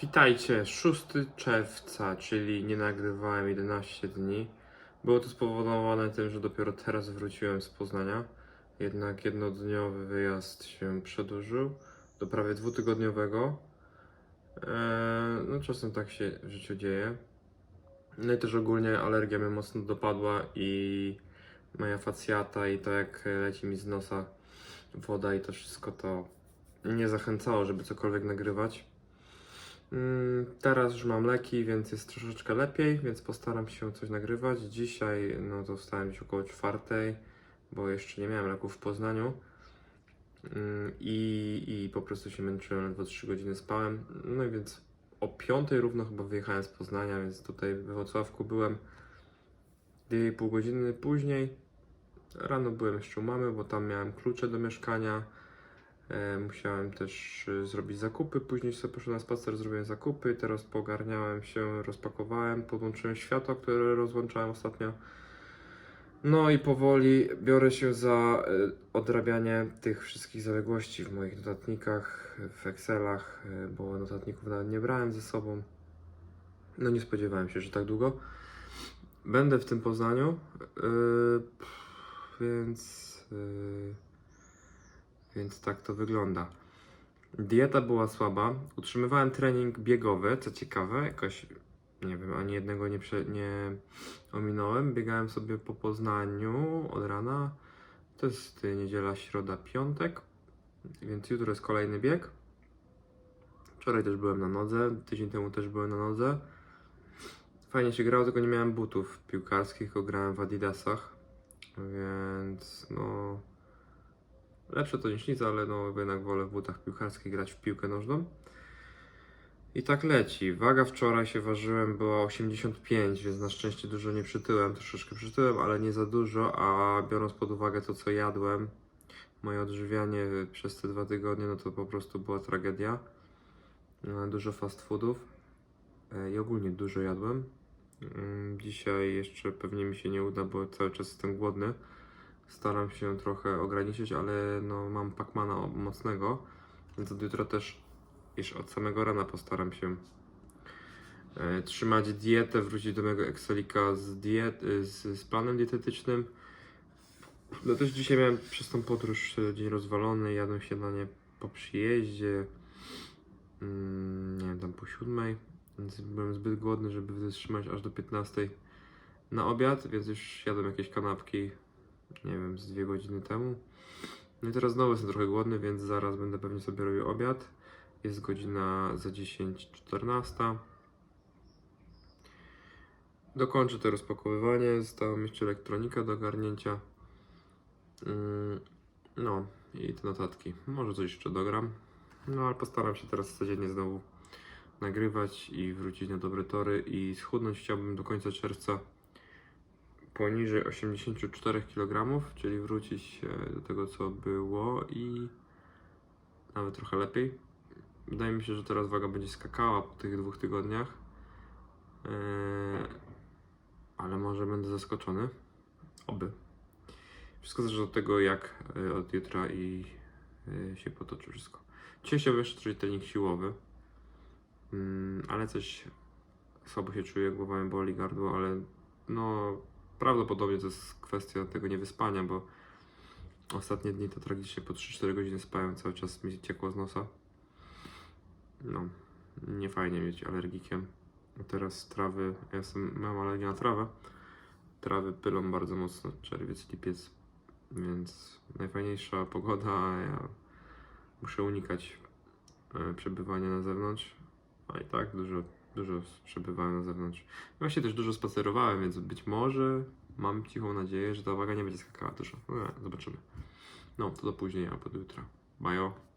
Witajcie, 6 czerwca, czyli nie nagrywałem 11 dni. Było to spowodowane tym, że dopiero teraz wróciłem z Poznania. Jednak jednodniowy wyjazd się przedłużył do prawie dwutygodniowego. Eee, no czasem tak się w życiu dzieje. No i też ogólnie alergia mnie mocno dopadła i moja facjata i to jak leci mi z nosa woda i to wszystko to nie zachęcało, żeby cokolwiek nagrywać. Mm, Teraz już mam leki, więc jest troszeczkę lepiej, więc postaram się coś nagrywać. Dzisiaj no to wstałem gdzieś około czwartej, bo jeszcze nie miałem leków w Poznaniu. Mm, I, I po prostu się męczyłem, ledwo 3 godziny spałem. No i więc o 5 równo chyba wyjechałem z Poznania, więc tutaj we Wrocławku byłem 2,5 godziny później. Rano byłem jeszcze u mamy, bo tam miałem klucze do mieszkania. E, Musiałem też e, zrobić zakupy, później sobie poszedłem na spacer, zrobiłem zakupy, teraz pogarniałem się, rozpakowałem, podłączyłem światła, które rozłączałem ostatnio. No i powoli biorę się za e, odrabianie tych wszystkich zaległości w moich notatnikach, w Excelach, bo notatników nawet nie brałem ze sobą. No nie spodziewałem się, że tak długo. Będę w tym Poznaniu, pff, więc... e, więc tak to wygląda. Dieta była słaba. Utrzymywałem trening biegowy, co ciekawe, jakoś nie wiem, ani jednego nie, prze, nie ominąłem. Biegałem sobie po Poznaniu od rana. To jest niedziela, środa, piątek, więc jutro jest kolejny bieg. Wczoraj też byłem na nodze, tydzień temu też byłem na nodze. Fajnie się grało, tylko nie miałem butów piłkarskich, tylko grałem w Adidasach, więc no Lepsze to niż nic, ale no jednak wolę w butach piłkarskich grać w piłkę nożną. I tak leci. Waga wczoraj się ważyłem była 85, więc na szczęście dużo nie przytyłem. Troszeczkę przytyłem, ale nie za dużo, a biorąc pod uwagę to, co jadłem, moje odżywianie przez te dwa tygodnie, no to po prostu była tragedia. E, Dużo fast foodów e, i ogólnie dużo jadłem. Mm, Dzisiaj jeszcze pewnie mi się nie uda, bo cały czas jestem głodny. Staram się trochę ograniczyć, ale no, mam Pacmana mocnego, więc od jutra też, iż od samego rana postaram się e, trzymać dietę, wrócić do mojego Excelika z, diet, z, z planem dietetycznym. No też dzisiaj miałem przez tą podróż e, dzień rozwalony, jadłem śniadanie po przyjeździe, mm, nie wiem, tam po siódmej, więc byłem zbyt głodny, żeby wytrzymać aż do 15 na obiad, więc już jadłem jakieś kanapki, nie wiem, z dwie godziny temu. No i teraz znowu jestem trochę głodny, więc zaraz będę pewnie sobie robił obiad. Jest godzina za 10.14. Dokończę to rozpakowywanie. Została mi jeszcze elektronika do ogarnięcia. Mm, No i te notatki. Może coś jeszcze dogram. No ale postaram się teraz codziennie znowu nagrywać i wrócić na dobre tory i schudnąć chciałbym do końca czerwca poniżej 84 kg, czyli wrócić e, do tego co było i nawet trochę lepiej. Wydaje mi się, że teraz waga będzie skakała po tych dwóch tygodniach. Eee, ale może będę zaskoczony. Oby. Wszystko zależy od tego, jak e, od jutra i e, się potoczy wszystko. Dzisiaj chciałbym jeszcze zrobić trening siłowy, Mm, ale coś słabo się czuję, głowa mi boli, gardło, ale no prawdopodobnie to jest kwestia tego niewyspania, bo ostatnie dni to tragicznie po 3-4 godziny spałem, cały czas mi ciekło z nosa. No, nie fajnie mieć alergikiem. A teraz trawy, ja jestem, mam alergię na trawę. Trawy pylą bardzo mocno, czerwiec, lipiec, więc najfajniejsza pogoda, a ja muszę unikać e, przebywania na zewnątrz. A i tak dużo, dużo przebywałem na zewnątrz. Właśnie też dużo spacerowałem, więc być może mam cichą nadzieję, że ta waga nie będzie skakała dużo. No, zobaczymy. No, to do później albo do jutra. Bajo.